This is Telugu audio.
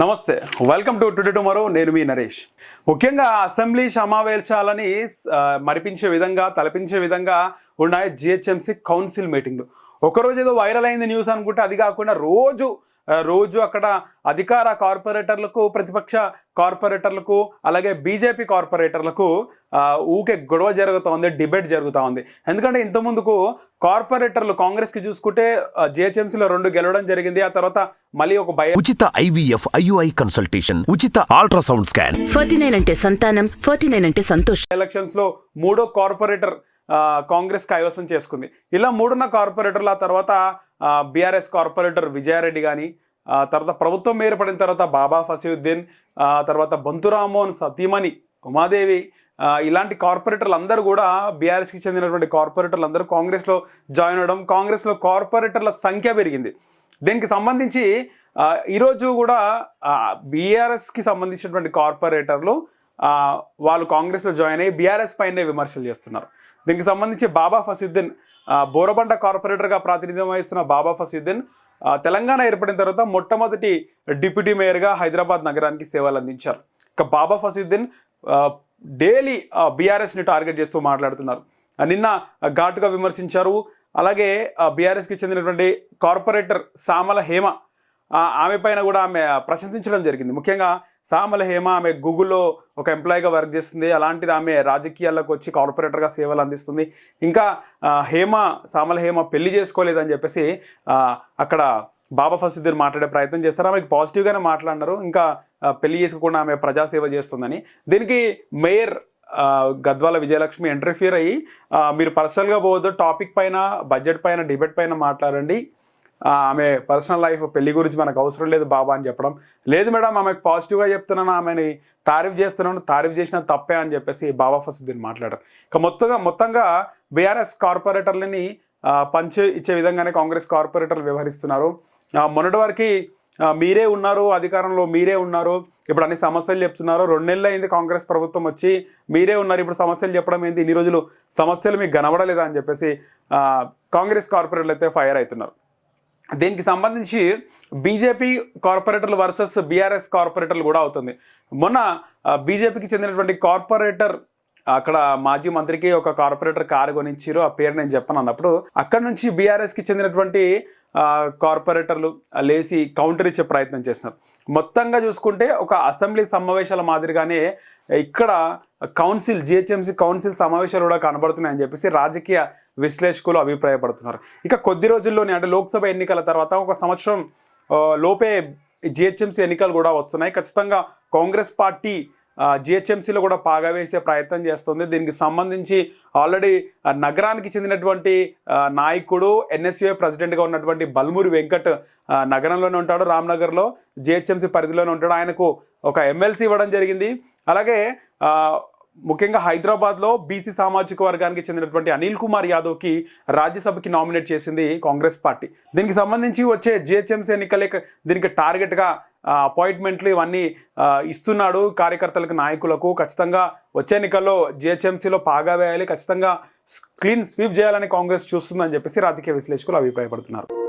నమస్తే వెల్కమ్ టు టుడే టుమారో నేను మీ నరేష్. ముఖ్యంగా అసెంబ్లీ సమావేశాలని మరిపించే విధంగా తలపించే విధంగా ఉన్నాయి జిహెచ్ఎంసీ కౌన్సిల్ మీటింగ్లు. ఒకరోజు ఏదో వైరల్ అయింది న్యూస్ అనుకుంటే అది కాకుండా రోజు రోజు అక్కడ అధికార కార్పొరేటర్లకు ప్రతిపక్ష కార్పొరేటర్లకు అలాగే బీజేపీ కార్పొరేటర్లకు ఊకే గొడవ జరుగుతూ ఉంది డిబేట్ జరుగుతూ ఉంది ఎందుకంటే ఇంతకుముందుకు కార్పొరేటర్లు కాంగ్రెస్కి చూసుకుంటే జిహెచ్ఎంసీలో రెండు గెలవడం జరిగింది. ఆ తర్వాత మళ్ళీ ఒక భయ ఉచిత ఐవీఎఫ్ ఐయుఐ కన్సల్టేషన్ ఉచిత అల్ట్రాసౌండ్ స్కాన్. ఫార్టీ నైన్ అంటే సంతానం ఫార్టీ నైన్ అంటే సంతోషం. ఎలక్షన్స్లో మూడో కార్పొరేటర్ ఆ, కాంగ్రెస్ కైవసం చేసుకుంది. ఇలా మూడున్న కార్పొరేటర్ల తర్వాత బీఆర్ఎస్ కార్పొరేటర్ విజయారెడ్డి కానీ తర్వాత ప్రభుత్వం ఏర్పడిన తర్వాత బాబా ఫసీయుద్దీన్ తర్వాత బంతురామోహన్ సతీమణి ఉమాదేవి ఇలాంటి కార్పొరేటర్లు అందరూ కూడా బీఆర్ఎస్కి చెందినటువంటి కార్పొరేటర్లు అందరూ కాంగ్రెస్లో జాయిన్ అవ్వడం కాంగ్రెస్లో కార్పొరేటర్ల సంఖ్య పెరిగింది. దీనికి సంబంధించి ఈరోజు కూడా బీఆర్ఎస్కి సంబంధించినటువంటి కార్పొరేటర్లు వాళ్ళు కాంగ్రెస్లో జాయిన్ అయ్యి బీఆర్ఎస్ పైనే విమర్శలు చేస్తున్నారు. దీనికి సంబంధించి బాబా ఫసీద్దీన్ బోరబండ కార్పొరేటర్గా ప్రాతినిధ్యం వహిస్తున్న బాబా ఫసీద్దీన్ తెలంగాణ ఏర్పడిన తర్వాత మొట్టమొదటి డిప్యూటీ మేయర్గా హైదరాబాద్ నగరానికి సేవలు అందించారు. ఇక బాబా ఫసీద్దీన్ డైలీ బీఆర్ఎస్ని టార్గెట్ చేస్తూ మాట్లాడుతున్నారు. నిన్న ఘాటుగా విమర్శించారు. అలాగే బీఆర్ఎస్కి చెందినటువంటి కార్పొరేటర్ సామల హేమ ఆమె పైన కూడా ఆమె ప్రశంసించడం జరిగింది. ముఖ్యంగా సామల హేమ ఆమె గూగుల్లో ఒక ఎంప్లాయీగా వర్క్ చేస్తుంది. అలాంటిది ఆమె రాజకీయాల్లోకి వచ్చి కార్పొరేటర్గా సేవలు అందిస్తుంది. ఇంకా హేమ సామల హేమ పెళ్ళి చేసుకోలేదని చెప్పేసి అక్కడ బాబా ఫసీద్దీన్ మాట్లాడే ప్రయత్నం చేస్తారు. ఆమెకి పాజిటివ్గానే మాట్లాడినారు. ఇంకా పెళ్ళి చేసుకోకుండా ఆమె ప్రజాసేవ చేస్తుందని. దీనికి మేయర్ గద్వాల విజయలక్ష్మి ఇంటర్ఫియర్ అయ్యి మీరు పర్సనల్గా పోవద్దు. టాపిక్ పైన బడ్జెట్ పైన డిబేట్ పైన మాట్లాడండి. ఆమె పర్సనల్ లైఫ్ పెళ్ళి గురించి మనకు అవసరం లేదు బాబా అని చెప్పడం. లేదు మేడం ఆమెకు పాజిటివ్గా చెప్తున్నాను ఆమెని తారీఫ్ చేస్తున్నాను తారీఫ్ చేసిన తప్పే అని చెప్పేసి బాబా ఫస్ట్ దీన్ని మాట్లాడారు. ఇక మొత్తంగా మొత్తంగా బీఆర్ఎస్ కార్పొరేటర్లని ఆ, పంచి ఇచ్చే విధంగానే కాంగ్రెస్ కార్పొరేటర్లు వ్యవహరిస్తున్నారు. మొన్నటి వరకు మీరే ఉన్నారు అధికారంలో మీరే ఉన్నారు ఇప్పుడు అన్ని సమస్యలు చెప్తున్నారు. రెండు నెలలు అయింది కాంగ్రెస్ ప్రభుత్వం వచ్చి మీరే ఉన్నారు ఇప్పుడు సమస్యలు చెప్పడం ఏంది? ఇన్ని రోజులు సమస్యలు మీకు కనబడలేదా అని చెప్పేసి కాంగ్రెస్ కార్పొరేటర్లు అయితే ఫైర్ అవుతున్నారు. దీనికి సంబంధించి బీజేపీ కార్పొరేటర్లు వర్సెస్ బీఆర్ఎస్ కార్పొరేటర్లు కూడా అవుతుంది. మొన్న బీజేపీకి చెందినటువంటి కార్పొరేటర్ అక్కడ మాజీ మంత్రికి ఒక కార్పొరేటర్ కారు కొనిచ్చారు. ఆ పేరు నేను చెప్పను అన్నప్పుడు అక్కడ నుంచి బీఆర్ఎస్కి చెందినటువంటి కార్పొరేటర్లు లేచి కౌంటర్ ఇచ్చే ప్రయత్నం చేస్తున్నారు. మొత్తంగా చూసుకుంటే ఒక అసెంబ్లీ సమావేశాల మాదిరిగానే ఇక్కడ కౌన్సిల్ జిహెచ్ఎంసీ కౌన్సిల్ సమావేశాలు కూడా కనబడుతున్నాయని చెప్పేసి రాజకీయ విశ్లేషకులు అభిప్రాయపడుతున్నారు. ఇక కొద్ది రోజుల్లోనే అంటే లోక్సభ ఎన్నికల తర్వాత ఒక సంవత్సరం లోపే జిహెచ్ఎంసీ ఎన్నికలు కూడా వస్తున్నాయి. ఖచ్చితంగా కాంగ్రెస్ పార్టీ జిహెచ్ఎంసీలో కూడా పాగా వేసే ప్రయత్నం చేస్తుంది. దీనికి సంబంధించి ఆల్రెడీ నగరానికి చెందినటువంటి నాయకుడు ఎన్ఎస్యుఏ ప్రెసిడెంట్గా ఉన్నటువంటి బల్మూరి వెంకట్ నగరంలోనే ఉంటాడు రామ్నగర్లో జిహెచ్ఎంసీ పరిధిలోనే ఉంటాడు. ఆయనకు ఒక ఎమ్మెల్సీ ఇవ్వడం జరిగింది. అలాగే ముఖ్యంగా హైదరాబాద్లో బీసీ సామాజిక వర్గానికి చెందినటువంటి అనిల్ కుమార్ యాదవ్కి రాజ్యసభకి నామినేట్ చేసింది కాంగ్రెస్ పార్టీ. దీనికి సంబంధించి వచ్చే జిహెచ్ఎంసీ ఎన్నికలే దీనికి టార్గెట్గా అపాయింట్మెంట్లు ఇవన్నీ ఇస్తున్నాడు కార్యకర్తలకు నాయకులకు. ఖచ్చితంగా వచ్చే ఎన్నికల్లో జిహెచ్ఎంసీలో పాగా వేయాలి. ఖచ్చితంగా క్లీన్ స్వీప్ చేయాలని కాంగ్రెస్ చూస్తుందని చెప్పేసి రాజకీయ విశ్లేషకులు అభిప్రాయపడుతున్నారు.